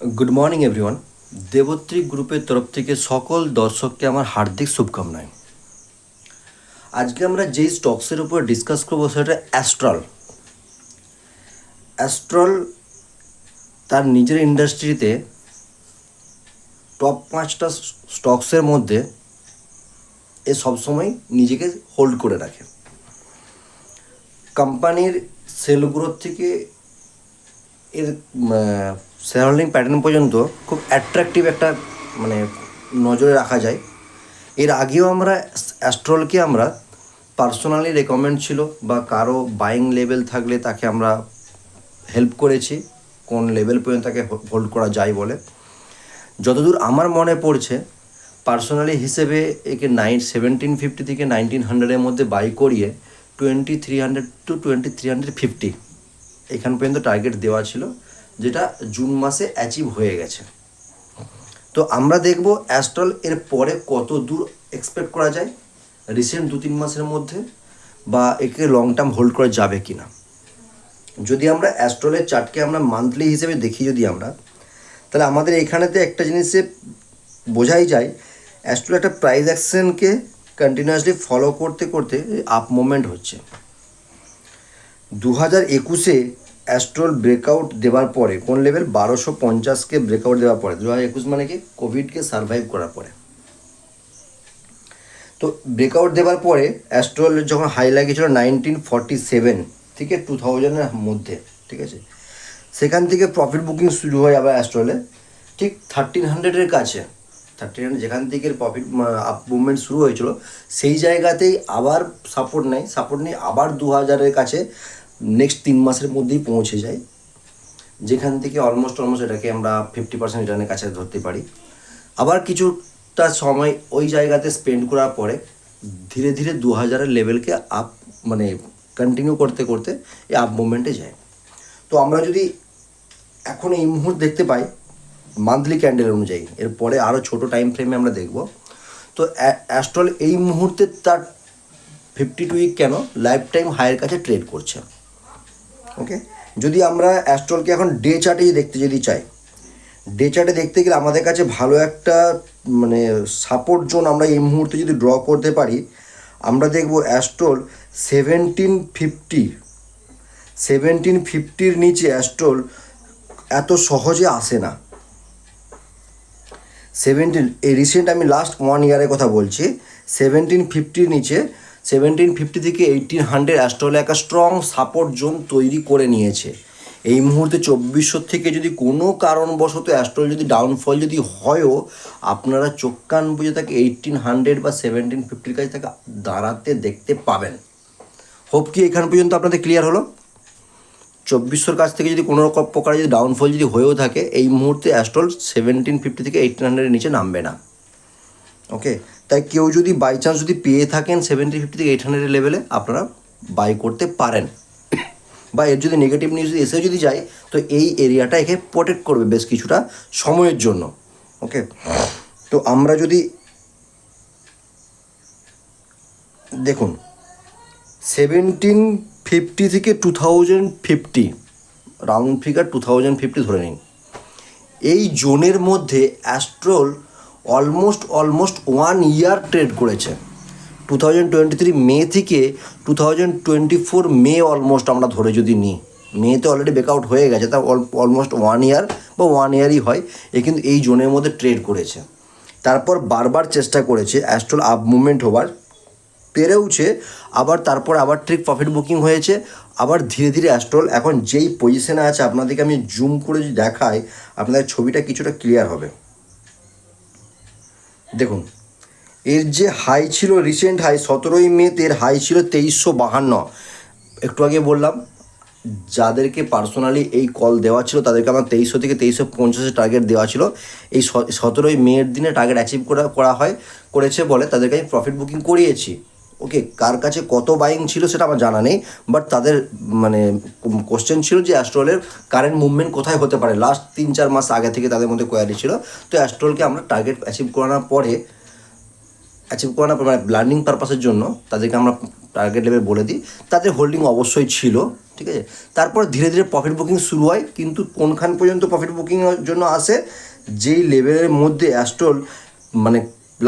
Good morning everyone Debatri গ্রুপের তরফ থেকে সকল দর্শককে আমার হার্দিক শুভকামনায়। আজকে আমরা যেই স্টকসের উপর ডিসকাস করব সেটা অ্যাস্ট্রল অ্যাস্ট্রল তার নিজের ইন্ডাস্ট্রিতে টপ পাঁচটা স্টকসের মধ্যে এ সবসময় নিজেকে হোল্ড করে রাখে। কোম্পানির সেল গ্রোথ থেকে এর হোল্ডিং প্যাটার্ন পর্যন্ত খুব অ্যাট্রাকটিভ একটা মানে নজরে রাখা যায়। এর আগেও আমরা অ্যাস্ট্রলকে আমরা পার্সোনালি রেকমেন্ড ছিল বা কারও বাইং লেভেল থাকলে তাকে আমরা হেল্প করেছি, কোন লেভেল পর্যন্ত তাকে হোল্ড করা যায় বলে। যতদূর আমার মনে পড়ছে পার্সোনালি হিসেবে একে নাইন সেভেন্টিন ফিফটি থেকে নাইনটিন হান্ড্রেডের মধ্যে বাই করিয়ে twenty three hundred two twenty three hundred fifty এখান পর্যন্ত টার্গেট দেওয়া ছিল। যেটা জুন মাসে অ্যাচিভ হয়ে গেছে। তো আমরা দেখব অ্যাস্ট্রল এর পরে কত দূর এক্সপেক্ট করা যায় রিসেন্ট দু তিন মাসের মধ্যে বা একে লং টার্ম হোল্ড করা যাবে কি না যদি আমরা অ্যাস্ট্রলের চার্টকে আমরা মান্থলি হিসেবে দেখি যদি আমরা, তাহলে আমাদের এখানেতে একটা জিনিসে বোঝাই যায় অ্যাস্ট্রল একটা প্রাইস অ্যাকশনকে কন্টিনিউয়াসলি ফলো করতে করতে আপ মুভমেন্ট হচ্ছে। দু হাজার একুশে অ্যাস্ট্রল ব্রেকআউট দেওয়ার পরে কোন লেভেল? বারোশো পঞ্চাশকে ব্রেকআউট দেওয়ার পরে, দু হাজার একুশ মানে কি? কোভিডকে সার্ভাইভ করার পরে। তো ব্রেকআউট দেওয়ার পরে অ্যাস্ট্রল যখন হাই লাগিয়েছিল নাইনটিন ফর্টি সেভেন থেকে টু থাউজেন্ডের মধ্যে, ঠিক আছে, সেখান থেকে প্রফিট বুকিং শুরু হয় আবার অ্যাস্ট্রলে, ঠিক থার্টিন হান্ড্রেডের কাছে, থার্টিন হান্ড্রেড যেখান থেকে প্রফিট আপ মুভমেন্ট শুরু হয়েছিল, সেই জায়গাতেই আবার সাপোর্ট নেয়, সাপোর্ট নিয়ে আবার দু হাজারের কাছে নেক্সট তিন মাসের মধ্যেই পৌঁছে যায়। যেখান থেকে অলমোস্ট অলমোস্ট এটাকে আমরা ফিফটি পার্সেন্ট রিটার্নের কাছে ধরতে পারি। আবার কিছুটা সময় ওই জায়গাতে স্পেন্ড করার পরে ধীরে ধীরে দু হাজারের লেভেলকে আপ মানে কন্টিনিউ করতে করতে এই আপ মুভমেন্টে যায়। তো আমরা যদি এখন এই মুহূর্ত দেখতে পাই মান্থলি ক্যান্ডেল অনুযায়ী, এরপরে আরও ছোটো টাইম ফ্রেমে আমরা দেখব। তো অ্যাস্ট্রল এই মুহূর্তে তার ফিফটি টু উইক কেন লাইফ টাইম হায়ের কাছে ট্রেড করছে। ওকে যদি আমরা অ্যাস্ট্রলকে এখন ডে চার্টে দেখতে যদি চাই ডে চার্টে দেখতে গেলে আমাদের কাছে ভালো একটা মানে সাপোর্ট জোন আমরা এই মুহূর্তে যদি ড্র করতে পারি, আমরা দেখব অ্যাস্ট্রল সেভেন্টিন ফিফটি সেভেন্টিন ফিফটির নিচে অ্যাস্ট্রল এত সহজে আসে না। সেভেন্টিন এই রিসেন্ট আমি লাস্ট ওয়ান ইয়ারের কথা বলছি সেভেন্টিন ফিফটির নিচে সেভেন্টিন ফিফটি থেকে এইটিন হান্ড্রেড অ্যাস্ট্রোলে একটা স্ট্রং সাপোর্ট জোন তৈরি করে নিয়েছে। এই মুহূর্তে চব্বিশশো থেকে যদি কোনো কারণবশত অ্যাস্ট্রল যদি ডাউনফল যদি হয়ও, আপনারা চোখ কান বুঝে তাকে এইটিন হান্ড্রেড বা সেভেন্টিন ফিফটির কাছে তাকে দাঁড়াতে দেখতে পাবেন। হোপ কি এখান পর্যন্ত আপনাদের ক্লিয়ার হলো? চব্বিশশোর কাছ থেকে যদি কোনো রকম প্রকার যদি ডাউনফল যদি হয়েও থাকে, এই মুহূর্তে অ্যাস্ট্রল সেভেন্টিন ফিফটি থেকে এইটিন হান্ড্রেডের নিচে নামবে না। ওকে তাই কেউ যদি বাই চান্স যদি পেয়ে থাকেন সেভেন্টি ফিফটি থেকে এইট হান্ড্রেড লেভেলে আপনারা বাই করতে পারেন। বা এর যদি নেগেটিভ নিউজ এসে যদি যায়, তো এই এরিয়াটা একে প্রোটেক্ট করবে বেশ কিছুটা সময়ের জন্য। ওকে তো আমরা যদি দেখুন সেভেন্টিন ফিফটি থেকে two thousand fifty round figure two thousand fifty ধরে নিন। এই জোনের মধ্যে Astral almost almost one year trade করেছে। Two thousand twenty three May থেকে two thousand twenty four May almost আমরা ধরে যদি নিই। মেতে অলরেডি ব্রেকআউট হয়ে গেছে, তা অলমোস্ট ওয়ান ইয়ার বা ওয়ান ইয়ারই হয়, এ কিন্তু এই জোনের মধ্যে ট্রেড করেছে। তারপর বারবার চেষ্টা করেছে অ্যাস্ট্রল আপ মুভমেন্ট হবার পেরেওছে, আবার তারপর আবার ঠিক প্রফিট বুকিং হয়েছে, আবার ধীরে ধীরে অ্যাস্ট্রল এখন যেই পজিশনে আছে, আপনাদেরকে আমি জুম করে যদি দেখাই, আপনাদের ছবিটা কিছুটা ক্লিয়ার হবে। দেখুন, এর যে হাই ছিল রিসেন্ট হাই সতেরোই মে, এর হাই ছিল তেইশশো বাহান্ন। একটু আগে বললাম, যাদেরকে পার্সোনালি এই কল দেওয়া ছিল, তাদেরকে আমার তেইশশো থেকে তেইশশো পঞ্চাশে টার্গেট দেওয়া ছিল। এই সতেরোই মেয়ের দিনে টার্গেট অ্যাচিভ করা করা হয়, করেছে বলে তাদেরকে আমি প্রফিট বুকিং করিয়েছি। ওকে, কার কাছে কত বাইং ছিল সেটা আমার জানা নেই বাট তাদের মানে কোশ্চেন ছিল যে অ্যাস্ট্রোলের কারেন্ট মুভমেন্ট কোথায় হতে পারে। লাস্ট তিন চার মাস আগে থেকে তাদের মধ্যে কোয়ারি ছিল। তো অ্যাস্ট্রোলকে আমরা টার্গেট অ্যাচিভ করানোর পরে অ্যাচিভ করানোর না মানে লার্নিং পারপাসের জন্য তাদেরকে আমরা টার্গেট লেভেল বলে দিই। তাদের হোল্ডিং অবশ্যই ছিল, ঠিক আছে? তারপর ধীরে ধীরে প্রফিট বুকিং শুরু হয়, কিন্তু কোনখান পর্যন্ত প্রফিট বুকিংয়ের জন্য আসে, যেই লেভেলের মধ্যে অ্যাস্ট্রল মানে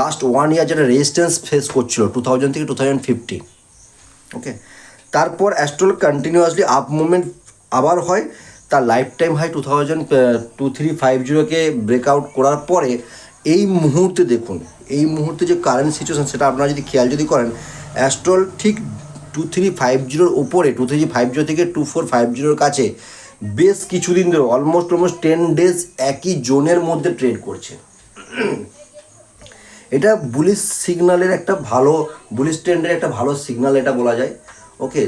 লাস্ট ওয়ান ইয়ার যেটা রেজিস্ট্যান্স ফেস করছিল টু থাউজেন্ড থেকে টু থাউজেন্ড ফিফটি ওকে তারপর অ্যাস্ট্রল কন্টিনিউয়াসলি আপ মুভমেন্ট আবার হয়, তার life time high two thousand two three five জিরোকে breakout করার পরে এই মুহূর্তে দেখুন, এই মুহূর্তে যে কারেন্ট সিচুয়েশান সেটা আপনারা যদি খেয়াল যদি করেন অ্যাস্ট্রল ঠিক টু থ্রি ফাইভ জিরোর ওপরে টু থ্রি ফাইভ জিরো থেকে টু ফোর ফাইভ জিরোর কাছে বেশ কিছুদিন ধরে অলমোস্ট অলমোস্ট টেন ডেজ একই জোনের মধ্যে ট্রেড করছে। এটা বুলিশ সিগনালের একটা ভালো বুলিশ ট্রেন্ডের একটা ভালো সিগনাল এটা বলা যায়। ওকে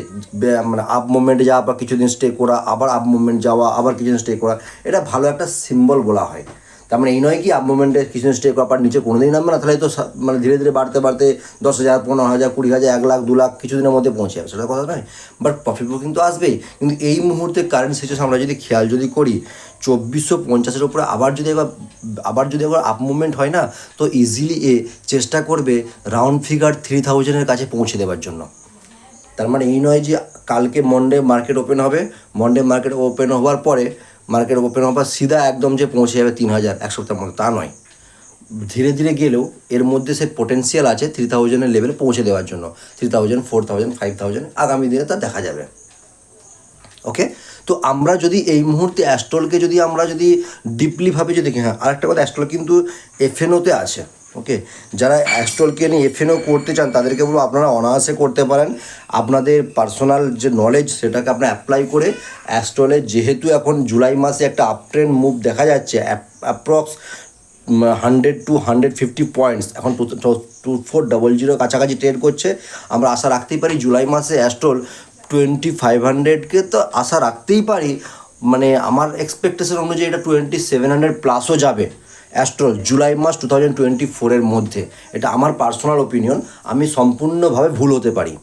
মানে আপ মুভমেন্টে যাওয়া বা কিছুদিন স্টে করা, আবার আপ মুভমেন্ট যাওয়া, আবার কিছুদিন স্টে করা, এটা ভালো একটা সিম্বল বলা হয়। তার মানে এই নয় কি, আপ মুভমেন্টে কিছুদিন স্টে করার পর নিচে কোনোদিন নামবে না, তাহলে তো মানে ধীরে ধীরে বাড়তে বাড়তে দশ হাজার, পনেরো হাজার, কুড়ি হাজার, এক লাখ, দু লাখ কিছুদিনের মধ্যে পৌঁছে যাবে, সেটা কথা নয়। বাট প্রফিট বুকিং তো আসবেই। কিন্তু এই মুহূর্তে কারেন্ট সিচুয়েশন আমরা যদি খেয়াল যদি করি, চব্বিশশো পঞ্চাশের উপরে আবার যদি একবার, আবার যদি একবার আপ মুভমেন্ট হয় না, তো ইজিলি এ চেষ্টা করবে রাউন্ড ফিগার থ্রি থাউজেন্ডের কাছে পৌঁছে দেওয়ার জন্য। তার মানে এই নয় যে কালকে মন্ডে মার্কেট ওপেন হবে মন্ডে মার্কেট ওপেন হওয়ার পরে মার্কেট ওপেন হওয়ার পর সিধা একদম যে পৌঁছে যাবে তিন হাজার, এক সপ্তাহের মধ্যে তা নয়। ধীরে ধীরে গেলেও এর মধ্যে সে পোটেন্সিয়াল আছে থ্রি থাউজেন্ডের লেভেলে পৌঁছে দেওয়ার জন্য। Three thousand four thousand five thousand আগামী দিনে তা দেখা যাবে। ওকে তো আমরা যদি এই মুহূর্তে অ্যাস্ট্রলকে যদি আমরা যদি ডিপলিভাবে যদি দেখি হ্যাঁ আরেকটা কথা অ্যাস্ট্রল কিন্তু এফএনওতে আছে। ওকে যারা অ্যাস্ট্রলকে নিয়ে এফএনও করতে চান, তাদেরকে বলব আপনারা অনায়াসে করতে পারেন। আপনাদের পার্সোনাল যে নলেজ সেটাকে আপনারা অ্যাপ্লাই করে অ্যাস্ট্রলের যেহেতু এখন জুলাই মাসে একটা আপট্রেন্ড মুভ দেখা যাচ্ছে approx hundred to hundred fifty points এখন টু ফোর ডবল জিরো কাছাকাছি ট্রেড করছে। আমরা আশা রাখতেই পারি জুলাই মাসে অ্যাস্ট্রল টোয়েন্টি ফাইভ হান্ড্রেডকে তো আশা রাখতেই পারি। মানে আমার এক্সপেকটেশন অনুযায়ী এটা টোয়েন্টি সেভেন হান্ড্রেড প্লাসও যাবে। অ্যাস্ট্রল জুলাই মাস টু থাউজেন্ড টোয়েন্টি ফোরের মধ্যে। এটা আমার পার্সোনাল ওপিনিয়ন আমি সম্পূর্ণভাবে ভুল হতে পারি।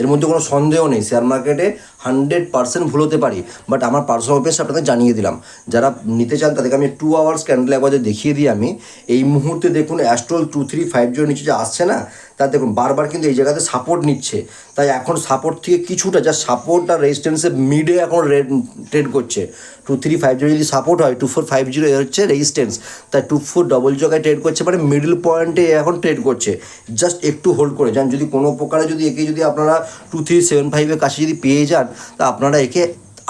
এর মধ্যে কোনো সন্দেহ নেই শেয়ার মার্কেটে হান্ড্রেড পার্সেন্ট ভুল হতে পারি। বাট আমার পার্সোনাল ওপিনিয়ন আপনাদের জানিয়ে দিলাম। যারা নিতে চান তাদেরকে আমি টু আওয়ার্স ক্যান্ডেল একবার দেখিয়ে দিই আমি। এই মুহূর্তে দেখুন Astral two three five zero নিচে যে আসছে না তা দেখুন, বারবার কিন্তু এই জায়গাতে সাপোর্ট নিচ্ছে। তাই এখন সাপোর্ট থেকে কিছুটা যা সাপোর্ট আর রেজিস্ট্যান্সের মিডে এখন ট্রেড করছে। টু থ্রি ফাইভ জিরো যদি সাপোর্ট হয় টু ফোর ফাইভ জিরো হচ্ছে রেজিস্ট্যান্স তাই টু ফোর ডবল জায়গায় ট্রেড করছে মানে মিডল পয়েন্টে এখন ট্রেড করছে। জাস্ট একটু হোল্ড করে যান। যদি কোনো প্রকারে যদি একে যদি আপনারা টু থ্রি সেভেন ফাইভের কাছে যদি পেয়ে যান, তা আপনারা একে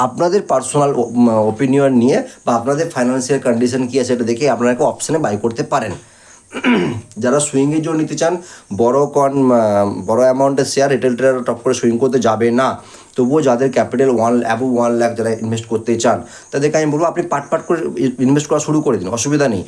আপনাদের পার্সোনাল ওপিনিয়ন নিয়ে বা আপনাদের ফাইন্যান্সিয়াল কন্ডিশন কী আছে এটা দেখে আপনারা একটা অপশানে বাই করতে পারেন। যারা সুইংয়ের জন্য নিতে চান, বড় কন বড় অ্যামাউন্টের শেয়ার রিটেল ট্রেডার টপ করে সুইং করতে যাবে না। তবুও যাদের capital one above one lakh যারা ইনভেস্ট করতে চান, তাদেরকে আমি বলব আপনি পাট পাট করে ইনভেস্ট করা শুরু করে দিন, অসুবিধা নেই।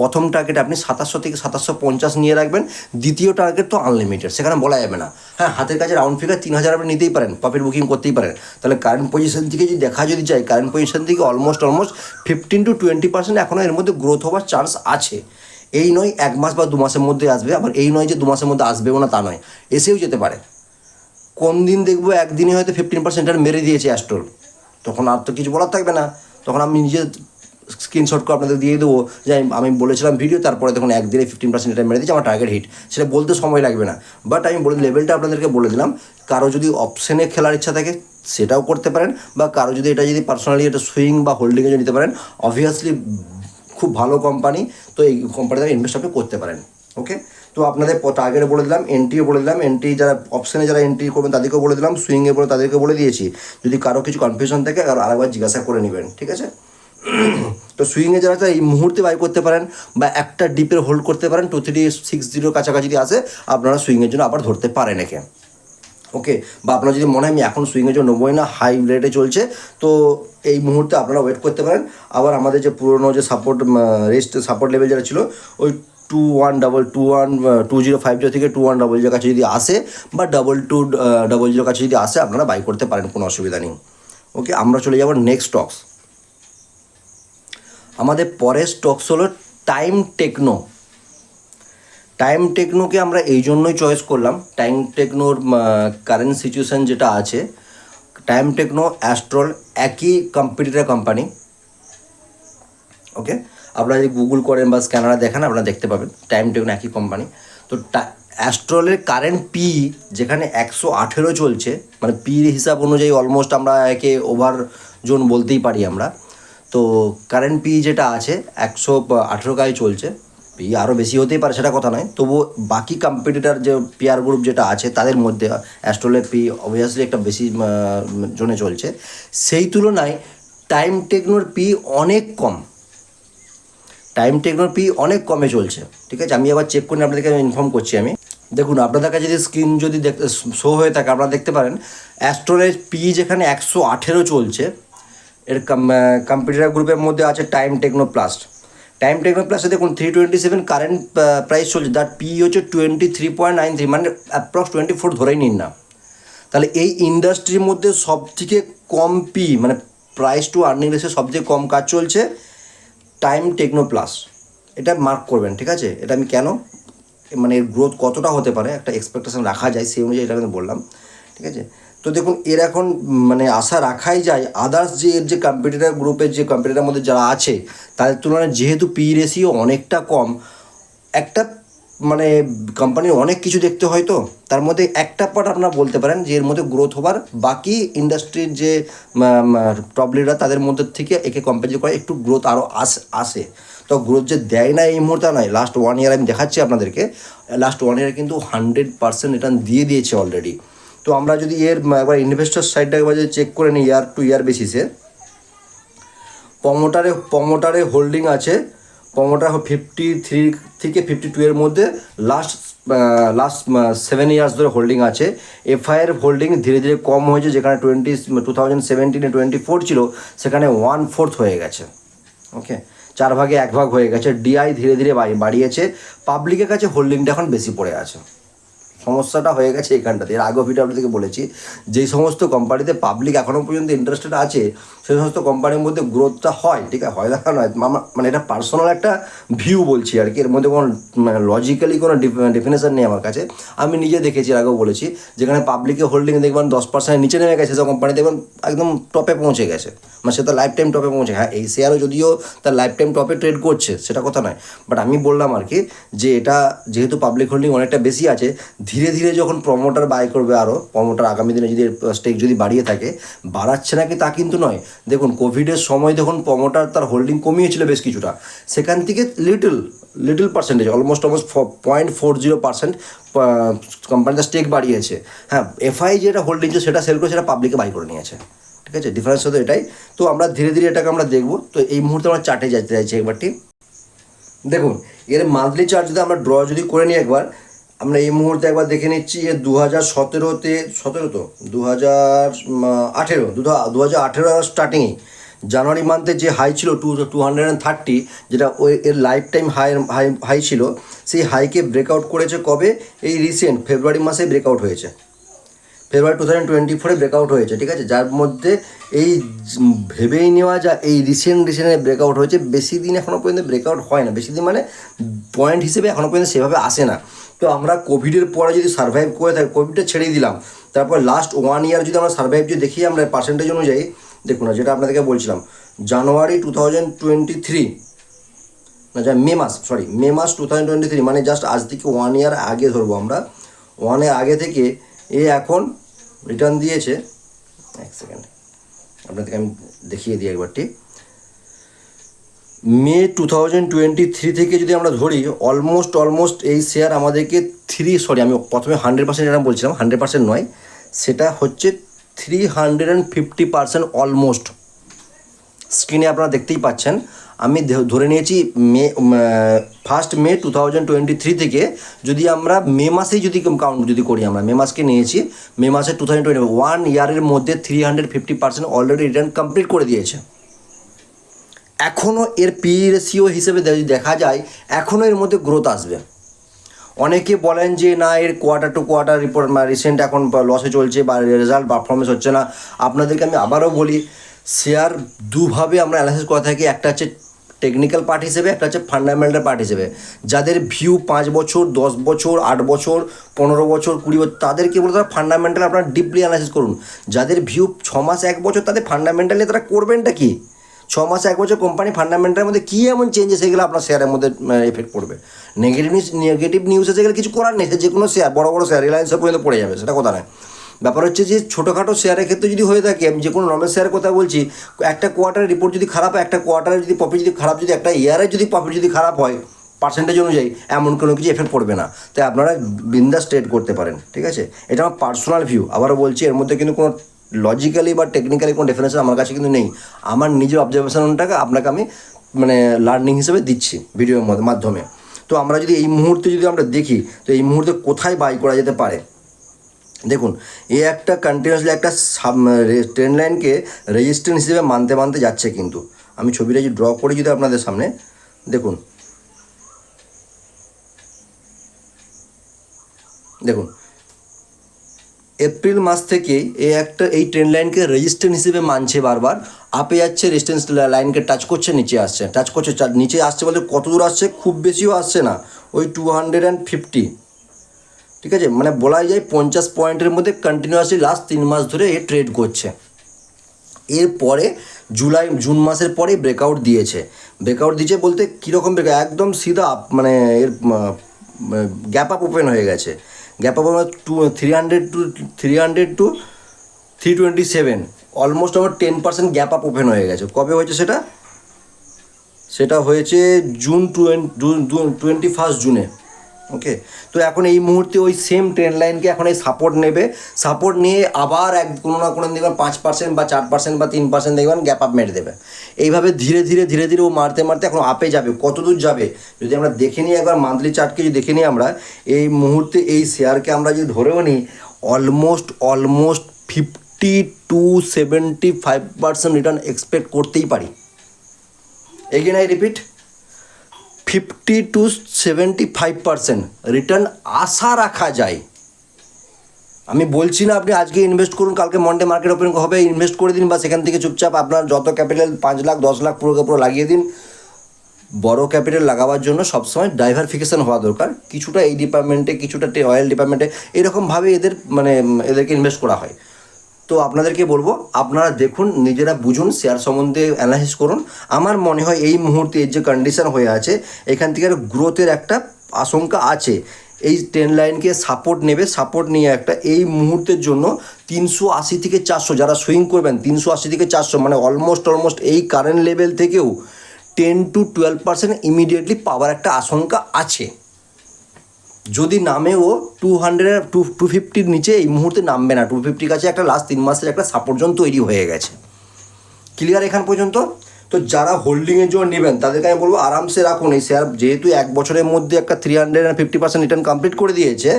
প্রথম টার্গেট আপনি সাতাশশো থেকে সাতাশশো পঞ্চাশ নিয়ে রাখবেন, দ্বিতীয় টার্গেট তো আনলিমিটেড সেখানে বলা যাবে না। হ্যাঁ হাতের কাছে রাউন্ড ফিগার তিন হাজার আপনি নিতেই পারেন প্রফিট বুকিং করতেই পারেন। তাহলে কারেন্ট পজিশন থেকে যদি দেখা যদি যায় কারেন্ট পজিশন থেকে almost almost fifteen to twenty percent এখনও এর মধ্যে গ্রোথ হওয়ার চান্স আছে। এই নয় এক মাস বা দু মাসের মধ্যে আসবে, আবার এই নয় যে দু মাসের মধ্যে আসবেও না তা নয়। এসেও যেতে পারে। কোন দিন দেখব একদিনে হয়তো ফিফটিন পার্সেন্ট আর মেরে দিয়েছে অ্যাস্ট্রল তখন আর তো কিছু বলার থাকবে না। তখন আমি নিজে স্ক্রিনশট করে আপনাদের দিয়ে দেবো যে আমি- বলেছিলাম ভিডিও তারপরে দেখুন একদিনে ফিফটিন পার্সেন্ট এটা মেরে দিয়েছে, আমার টার্গেট হিট সেটা বলতে সময় লাগবে না। বাট আমি বলে লেভেলটা আপনাদেরকে বলে দিলাম, কারও যদি অপশনে খেলার ইচ্ছা থাকে, সেটাও করতে পারেন, বা কারও যদি এটা যদি পার্সোনালি এটা সুইং বা হোল্ডিংয়ে নিতে পারেন অবভিয়াসলি খুব ভালো কোম্পানি তো এই কোম্পানিতে ইনভেস্ট আপনি করতে পারেন ওকে তো আপনাদের টার্গেটে বলে দিলাম এন্ট্রিও বলে দিলাম এন্ট্রি যারা অপশানে যারা এন্ট্রি করবেন তাদেরকেও বলে দিলাম সুইংয়ে বলে তাদেরকে বলে দিয়েছি। যদি কারও কিছু কনফিউশন থাকে আর আরেকবার জিজ্ঞাসা করে নেবেন, ঠিক আছে? তো সুইংয়ে যারা এই মুহূর্তে বাই করতে পারেন বা একটা ডিপের হোল্ড করতে পারেন টু থ্রি সিক্স জিরো কাছাকাছি যদি আসে, আপনারা সুইংয়ের জন্য আবার ধরতে পারেন একে। ওকে বা আপনার যদি মনে হয় আমি এখন সুইংয়ের জন্য নেবোই না হাই রেটে চলছে, তো এই মুহূর্তে আপনারা ওয়েট করতে পারেন। আবার আমাদের যে পুরনো যে সাপোর্ট রেস্ট সাপোর্ট লেভেল যেটা ছিল, ওই two one double two one two zero five zero থেকে টু ওয়ান ডাবল জিরো কাছে যদি আসে, বা ডাবল টু ডাবল জিরো কাছে যদি আসে, আপনারা বাই করতে পারেন, কোনো অসুবিধা নেই। ওকে আমরা চলে যাব নেক্সট স্টকস আমাদের পরের স্টকস হলো টাইম টেকনো টাইম টেকনোকে আমরা এই জন্যই চয়েস করলাম। টাইম টেকনোর কারেন্ট সিচুয়েশান যেটা আছে টাইম টেকনো অ্যাস্ট্রল একই কম্পিটিটার কোম্পানি ওকে আপনারা যদি গুগল করেন বা স্ক্যানারে দেখেন, আপনারা দেখতে পাবেন টাইম টেকনো একই কোম্পানি তো অ্যাস্ট্রলের কারেন্ট পি যেখানে একশো আঠেরো চলছে মানে পির হিসাব অনুযায়ী অলমোস্ট আমরা একে ওভার জোন বলতেই পারি আমরা। তো কারেন্ট পি যেটা আছে, একশো আঠেরো গায়ে চলছে। পি আরও বেশি হতেই পারে, সেটা কথা নয়। তবু বাকি কম্পিটিটার যে পিয়ার গ্রুপ যেটা আছে, তাদের মধ্যে অ্যাস্ট্রোলের পি অবভিয়াসলি একটা বেশি জোনে চলছে। সেই তুলনায় টাইম টেকনোর পি অনেক কম। টাইম টেকনোর পি অনেক কমে চলছে। ঠিক আছে? আমি আবার চেক করে আপনাদেরকে ইনফর্ম করছি আমি। দেখুন, আপনাদের কাছে যদি স্ক্রিন যদি দেখতে শো হয়ে থাকে, আপনারা দেখতে পারেন অ্যাস্ট্রোলের পি যেখানে একশো আঠেরো চলছে, এর কম্পিউটার গ্রুপের মধ্যে আছে Time Techno plus Time Techno প্লাসে দেখুন three twenty seven current price চলছে। দ্যাট পি হচ্ছে twenty three point nine three মানে অ্যাপ্রক্স টোয়েন্টি ফোর ধরেই নিন না। তাহলে এই ইন্ডাস্ট্রির মধ্যে সবথেকে কম পি মানে প্রাইস টু আর্নিং রেসে সবথেকে কম কাজ চলছে টাইম টেকনো প্লাস এটা মার্ক করবেন, ঠিক আছে? এটা আমি কেন? মানে এর গ্রোথ কতটা হতে পারে? একটা এক্সপেকটেশন রাখা যায়, সেই অনুযায়ী এটা আমি বললাম। ঠিক আছে? তো দেখুন, এর এখন মানে আশা রাখাই যায় আদার্স যে এর যে কম্পিটিটার গ্রুপের যে কম্পিটিটার মধ্যে যারা আছে, তাদের তুলনায় যেহেতু পি রেশিও অনেকটা কম, একটা মানে কোম্পানির অনেক কিছু দেখতে হয় তো, তার মধ্যে একটা পার্ট আপনারা বলতে পারেন যে, এর মধ্যে গ্রোথ হবার বাকি ইন্ডাস্ট্রির যে টপ লিডার তাদের মধ্যে থেকে একে কম্পেয়ার করে, একটু গ্রোথ আরও আস, আসে। তো গ্রোথ যে দেয় না এই মুহূর্তে নয় লাস্ট ওয়ান ইয়ার আমি দেখাচ্ছি আপনাদেরকে লাস্ট ওয়ান ইয়ার কিন্তু হান্ড্রেড পার্সেন্ট রিটার্ন দিয়ে দিয়েছে অলরেডি তো আমরা যদি এর একবার ইনভেস্টার সাইডটা একবার যদি চেক করে নিই ইয়ার টু ইয়ার বেসিসে পমোটারে পমোটারে হোল্ডিং আছে পমোটার ফিফটি থ্রি থেকে ফিফটি টু এর মধ্যে লাস্ট লাস্ট সেভেন ইয়ার্স ধরে হোল্ডিং আছে। এফআইয়ের হোল্ডিং ধীরে ধীরে কম হয়েছে, যেখানে টোয়েন্টি টু থাউজেন্ড সেভেন্টিনে টোয়েন্টি ফোর ছিল, সেখানে ওয়ান ফোর্থ হয়ে গেছে। ওকে চার ভাগে এক ভাগ হয়ে গেছে। ডিআই ধীরে ধীরে বাড়ি- বাড়িয়েছে। পাবলিকের কাছে হোল্ডিংটা এখন বেশি পড়ে আছে। সমস্যাটা হয়ে গেছে এখানটাতে। এর আগেও ভিডিও আপনাদেরকে বলেছি যেই সমস্ত কোম্পানিতে পাবলিক এখনও পর্যন্ত ইন্টারেস্টেড আছে সেই সমস্ত কোম্পানির মধ্যে গ্রোথটা হয়, ঠিক আছে? হয় দেখা নয় মানে এটা পার্সোনাল একটা ভিউ বলছি আর কি। এর মধ্যে কোনো মানে লজিক্যালি কোনো ডেফিনেশন নেই আমার কাছে। আমি নিজে দেখেছি আগেও বলেছি, যেখানে পাবলিকে হোল্ডিং দেখবেন দশ পার্সেন্ট নিচে নেমে গেছে, সে কোম্পানি দেখবেন একদম টপে পৌঁছে গেছে। মানে সে তো লাইফ টাইম টপে পৌঁছে হ্যাঁ এই শেয়ারও যদিও তার লাইফ টাইম টপে ট্রেড করছে, সেটা কথা নয়। বাট আমি বললাম আর কি, যে এটা যেহেতু পাবলিক হোল্ডিং অনেকটা বেশি আছে ধীরে ধীরে যখন প্রমোটার বাই করবে আরও প্রমোটার আগামী দিনে যদি স্টেক যদি বাড়িয়ে থাকে, বাড়াচ্ছে নাকি তা কিন্তু নয়। দেখুন কোভিডের সময় দেখুন প্রমোটার তার হোল্ডিং কমিয়েছিল বেশ কিছুটা। সেখান থেকে little little percentage almost almost point four zero percent কোম্পানিটা স্টেক বাড়িয়েছে। হ্যাঁ এফআই যেটা হোল্ডিং ছিল, সেটা সেল করে, সেটা পাবলিকে বাই করে নিয়েছে। ঠিক আছে? ডিফারেন্স হতো এটাই। তো আমরা ধীরে ধীরে এটাকে আমরা দেখব। তো এই মুহূর্তে আমরা চার্টে যেতে চাইছি একবারটি। দেখুন, এর মান্থলি চার্ট যদি আমরা ড্র যদি করে নিই একবার আমরা এই মুহূর্তে একবার দেখে নিচ্ছি যে দু হাজার সতেরোতে? সতেরো তো দু হাজার আঠেরো? দু হাজার আঠেরো স্টার্টিংয়ে জানুয়ারি মান্থে যে হাই ছিল two two hundred and thirty যেটা ওই এর life time high high high ছিল, সেই হাইকে ব্রেকআউট করেছে কবে? এই রিসেন্ট ফেব্রুয়ারি মাসে ব্রেকআউট হয়েছে। ফেব্রুয়ারি টু থাউজেন্ড টোয়েন্টি ফোরে ব্রেকআউট হয়েছে, ঠিক আছে? যার মধ্যে এই ভেবেই নেওয়া যা এই রিসেন্ট রিসেন্টে ব্রেকআউট হয়েছে, বেশি দিন এখনও পর্যন্ত ব্রেকআউট হয় না। বেশি দিন মানে পয়েন্ট হিসেবে এখনও পর্যন্ত সেভাবে আসে না। তো আমরা কোভিডের পরে যদি সার্ভাইভ করে থাকি কোভিডটা ছেড়েই দিলাম। তারপর লাস্ট ওয়ান ইয়ার যদি আমরা সার্ভাইভ যদি দেখি আমরা পার্সেন্টেজ অনুযায়ী, দেখুন না, যেটা আপনাদেরকে বলছিলাম January two thousand twenty three না, যা মে মাস সরি মে মাস টু থাউজেন্ড টোয়েন্টি থ্রি মানে জাস্ট আজ থেকে ওয়ান ইয়ার আগে ধরবো আমরা ওয়ান ইয়ার আগে থেকে এ এখন রিটার্ন দিয়েছে। এক সেকেন্ড আপনাদেরকে আমি দেখিয়ে দিই একবারটি। May two thousand twenty three থেকে যদি আমরা ধরি অলমোস্ট অলমোস্ট এই শেয়ার আমাদেরকে থ্রি সরি আমি প্রথমে হান্ড্রেড পার্সেন্ট যেটা বলছিলাম হান্ড্রেড পার্সেন্ট নয়, সেটা হচ্ছে three hundred and fifty percent almost স্ক্রিনে আপনারা দেখতেই পাচ্ছেন। আমি ধরে নিয়েছি May first May two thousand twenty three থেকে যদি আমরা মে মাসেই যদি কাউন্ট যদি করি আমরা, মে মাসকে নিয়েছি, মে মাসে টু থাউজেন্ড টোয়েন্টি ওয়ান ইয়ারের মধ্যে three hundred fifty percent already return complete করে দিয়েছে। এখনও এর পি রেশিও হিসেবে যদি দেখা যায় এখনও এর মধ্যে গ্রোথ আসবে। অনেকে বলেন যে, না, এর quarter to quarter report recent এখন লসে চলছে বা রেজাল্ট পারফরমেন্স হচ্ছে না। আপনাদেরকে আমি আবারও বলি শেয়ার দুভাবে আমরা অ্যানালাইসিস করে থাকি। একটা হচ্ছে টেকনিক্যাল পার্ট হিসেবে, একটা হচ্ছে ফান্ডামেন্টাল পার্ট হিসেবে। যাদের ভিউ পাঁচ বছর, দশ বছর, আট বছর, পনেরো বছর, কুড়ি বছর, তাদেরকে বলে তারা ফান্ডামেন্টাল আপনারা ডিপলি অ্যানালাইসিস করুন। যাদের ভিউ ছ মাস, এক বছর, তাদের ফান্ডামেন্টালি তারা করবেনটা কি? ছ মাস, এক বছর কোম্পানি ফান্ডামেন্টালের মধ্যে কী এমন চেঞ্জেস এগুলো আপনার শেয়ারের মধ্যে এফেক্ট পড়বে? নেগেটিভ নিউজ নেগেটিভ নিউজ এসে গেলে কিছু করার নেই যে কোনো শেয়ার বড় বড় শেয়ার রিলায়েন্সের পর্যন্ত পড়ে যাবে, সেটা কথা নয়। ব্যাপার হচ্ছে যে ছোটোখাটো শেয়ারের ক্ষেত্রে যদি হয়ে থাকে, আমি যে কোনো নর্মাল শেয়ারের কথা বলছি, একটা কোয়ার্টারের রিপোর্ট যদি খারাপ হয়, একটা কোয়ার্টারের যদি প্রফিট যদি খারাপ, যদি একটা ইয়ারের যদি প্রফিট যদি খারাপ হয় পার্সেন্টেজ অনুযায়ী এমন কোনো কিছু এফেক্ট পড়বে না। তাই আপনারা বিন্দাস ট্রেড করতে পারেন, ঠিক আছে? এটা আমার পার্সোনাল ভিউ আবারও বলছি, এর মধ্যে কিন্তু কোনো লজিক্যালি বা টেকনিক্যালি কোনো ডেফিনেশন আমার কাছে কিন্তু নেই। আমার নিজের অবজারভেশনটাকে আপনাকে আমি মানে লার্নিং হিসেবে দিচ্ছি ভিডিওর মধ্যে, মাধ্যমে। তো আমরা যদি এই মুহূর্তে যদি আমরা দেখি, তো এই মুহূর্তে কোথায় বাই করা যেতে পারে? দেখুন এই একটা কন্টিনিউয়াসলি একটা সাব ট্রেন লাইনকে রেজিস্ট্যান্স হিসেবে মানতে মানতে যাচ্ছে কিন্তু। আমি ছবিটা যদি ড্র করি যদি আপনাদের সামনে, দেখুন। দেখুন এপ্রিল মাস থেকে এই একটা, এই ট্রেন লাইনকে রেজিস্ট্যান্স হিসেবে মানছে বারবার। আপে যাচ্ছে রেজিস্ট্যান্স লাইনকে টাচ করছে, নিচে আসছে। টাচ করছে নিচে আসছে বলতে কত দূর আসছে? খুব বেশিও আসছে না। ওই টু হান্ড্রেড অ্যান্ড ফিফটি ঠিক আছে? মানে বলাই যায় পঞ্চাশ পয়েন্টের মধ্যে কন্টিনিউয়াসলি লাস্ট তিন মাস ধরে এ ট্রেড করছে। এরপরে জুলাই, জুন মাসের পরে ব্রেকআউট দিয়েছে। ব্রেকআউট দিয়েছে বলতে কীরকম ব্রেক একদম সিধা মানে এর গ্যাপ আপ ওপেন হয়ে গেছে। Gap up two three hundred two three hundred two three twenty seven almost আমার ten percent gap up open হয়ে গেছে। কবে হয়েছে সেটা? সেটা হয়েছে জুন টোয়েন্টি ফার্স্ট জুনে ওকে তো এখন এই মুহূর্তে ওই সেম ট্রেন লাইনকে এখন এই সাপোর্ট নেবে। সাপোর্ট নিয়ে আবার এক কোনো না কোনো দেখবেন পাঁচ পার্সেন্ট বা চার পার্সেন্ট বা তিন পার্সেন্ট দেখবেন গ্যাপ আপ মেরে দেবে। এইভাবে ধীরে ধীরে ধীরে ধীরে ও মারতে মারতে এখন আপে যাবে কত দূর যাবে? যদি আমরা দেখে নিই একবার মান্থলি চার্টকে যদি দেখে নিই আমরা, এই মুহূর্তে এই শেয়ারকে আমরা যদি ধরেও নিই almost almost fifty to seventy five percent return expect করতেই পারি। Again I repeat fifty to seventy five percent return আশা রাখা যায়। আমি বলছি না আপনি আজকে ইনভেস্ট করুন, কালকে মন্ডে মার্কেট ওপেন হবে ইনভেস্ট করে দিন বা সেখান থেকে চুপচাপ আপনার যত ক্যাপিটাল পাঁচ লাখ, দশ লাখ পুরো পুরো লাগিয়ে দিন। বড় ক্যাপিটাল লাগাবার জন্য সবসময় ডাইভারফিকেশন হওয়া দরকার। কিছুটা এই ডিপার্টমেন্টে কিছুটা অয়েল ডিপার্টমেন্টে এরকমভাবে এদের মানে এদেরকে ইনভেস্ট করা হয়। তো আপনাদেরকে বলব, আপনারা দেখুন, নিজেরা বুঝুন শেয়ার সম্বন্ধে অ্যানালাইসিস করুন। আমার মনে হয় এই মুহূর্তে এর যে কন্ডিশন হয়ে আছে, এখান থেকে গ্রোথের একটা আশঙ্কা আছে। এই ট্রেন লাইনকে সাপোর্ট নেবে সাপোর্ট নিয়ে একটা এই মুহূর্তের জন্য তিনশো আশি থেকে চারশো, যারা সুইং করবেন, তিনশো আশি থেকে চারশো মানে অলমোস্ট অলমোস্ট এই কারেন্ট লেভেল থেকেও ten to twelve percent immediately পাওয়ার একটা আশঙ্কা আছে। যদি নামেও টু হান্ড্রেড টু টু ফিফটির নিচে এই মুহূর্তে নামবে না টু ফিফটির কাছে একটা লাস্ট তিন মাসের একটা সাপোর্ট জোন তৈরি হয়ে গেছে। ক্লিয়ার এখান পর্যন্ত? তো যারা হোল্ডিংয়ের জন্য নেবেন, তাদেরকে আমি বলব আরামসে রাখুন। এই শেয়ার যেহেতু এক বছরের মধ্যে একটা three hundred and fifty percent return complete করে দিয়েছে,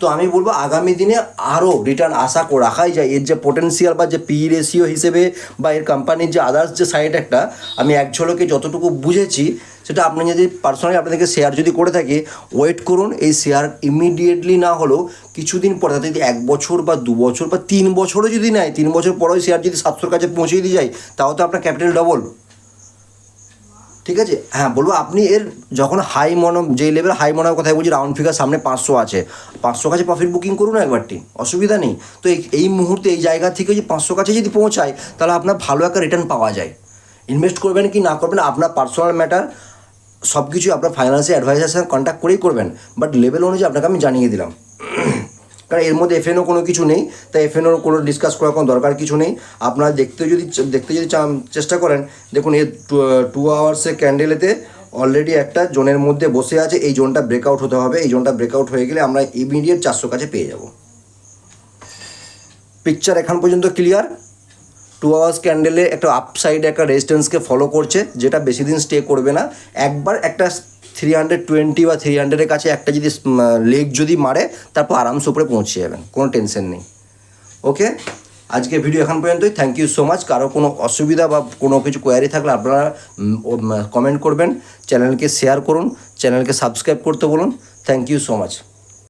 তো আমি বলব আগামী দিনে আরও রিটার্ন আশা রাখাই যায়। এর যে পোটেন্সিয়াল বা যে পি রেশিও হিসেবে বা এর কোম্পানির যে আদার্স যে সাইড একটা, আমি এক ঝলকে যতটুকু বুঝেছি সেটা আপনি যদি পার্সোনালি আপনাদেরকে শেয়ার যদি করে থাকে ওয়েট করুন, এই শেয়ার ইমিডিয়েটলি না হলেও কিছুদিন পরে তাতে যদি এক বছর বা দু বছর বা তিন বছরও যদি নেয়, তিন বছর পরেও শেয়ার যদি সাতশোর কাছে পৌঁছে দিয়ে যায়, তাও তো আপনার ক্যাপিটাল ডবল ঠিক আছে? হ্যাঁ বলব আপনি এর যখন হাই মনো যে লেভেল হাই মনোর কথাই বলছি রাউন্ড ফিগার সামনে পাঁচশো আছে। পাঁচশো কাছে প্রফিট বুকিং করুন একবারটি, অসুবিধা নেই। তো এই এই মুহূর্তে এই জায়গা থেকে যদি পাঁচশো কাছে যদি পৌঁছায়, তাহলে আপনার ভালো একটা রিটার্ন পাওয়া যায়। ইনভেস্ট করবেন কি না করবেন আপনার পার্সোনাল ম্যাটার সব কিছু আপনার ফাইন্যান্সিয়াল অ্যাডভাইজারের সঙ্গে কন্ট্যাক্ট করেই করবেন বাট লেভেল অনুযায়ী আপনাকে আমি জানিয়ে দিলাম। কারণ এর মধ্যে এফএনও কোনো কিছু নেই তাই এফএনওর কোনো ডিসকাস করার কোনো দরকার কিছু নেই। আপনারা দেখতে যদি দেখতে যদি চেষ্টা করেন। দেখুন, এই টু আওয়ার্সের ক্যান্ডেলেতে অলরেডি একটা জোনের মধ্যে বসে আছে, এই জোনটা ব্রেকআউট হতে হবে। এই জোনটা ব্রেকআউট হয়ে গেলে আমরা ইমিডিয়েট চারশো কাছে পেয়ে যাব। পিকচার এখন পর্যন্ত ক্লিয়ার টু আওয়ার্স ক্যান্ডেলে একটা আপসাইডে একটা রেজিস্ট্যান্সকে ফলো করছে, যেটা বেশি দিন স্টে করবে না। একবার একটা থ্রি হান্ড্রেড টোয়েন্টি বা থ্রি হান্ড্রেডের কাছে একটা যদি লেগ যদি মারে, তারপর আরামসে উপরে পৌঁছে যাবেন, কোনো টেনশন নেই। ওকে আজকে ভিডিও এখন পর্যন্তই। থ্যাংক ইউ সো মাচ কারও কোনো অসুবিধা বা কোনো কিছু কোয়ারি থাকলে আপনারা কমেন্ট করবেন। চ্যানেলকে শেয়ার করুন। চ্যানেলকে সাবস্ক্রাইব করতে বলুন। Thank you so much